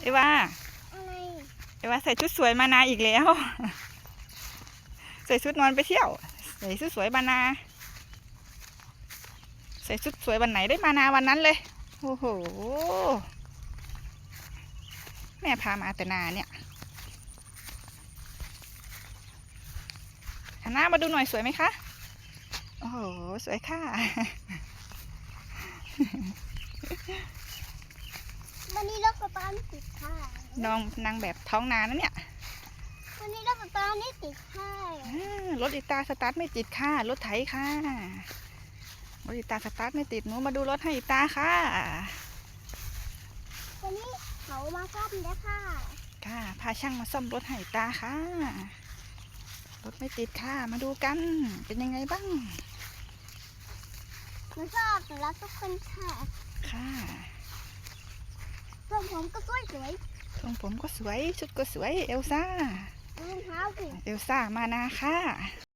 เอวาอะไรเอวาใส่ชุดสวยมานาอีกแล้ว ใส่ชุดนอนไปเที่ยว ใส่ชุดสวยมานา ใส่ชุดสวยวันไหนได้มานาวันนั้นเลย โอ้โห แม่พามาแต่นาเนี่ยหันหน้ามาดูหน่อยสวยไหมคะ โอ้โห สวยค่ะวันนี้รถสตาร์ทไม่ติดค่ะน้องนางแบบท้องนานะเนี่ยวันนี้รถสตาร์ทไม่ติดค่ะอ่ารถอีตาสตาร์ทไม่ติดค่ะ รถไถค่ะ รถอีตาสตาร์ทไม่ติดหนูมาดูรถให้อีตาค่ะ วันนี้เขามาซ่อมแล้วค่ะ ค่ะพาช่างมาซ่อมรถให้อีตาค่ะ รถไม่ติดค่ะ มาดูกัน เป็นยังไงบ้าง หนูชอบหนูรักทุกคนค่ะ ค่ะส่วน ผมก็สวยสวยทรงผมก็สวย ชุดก็สวย เอลซ่าๆรองเท้าสิ เอลซ่ามานาค่ะ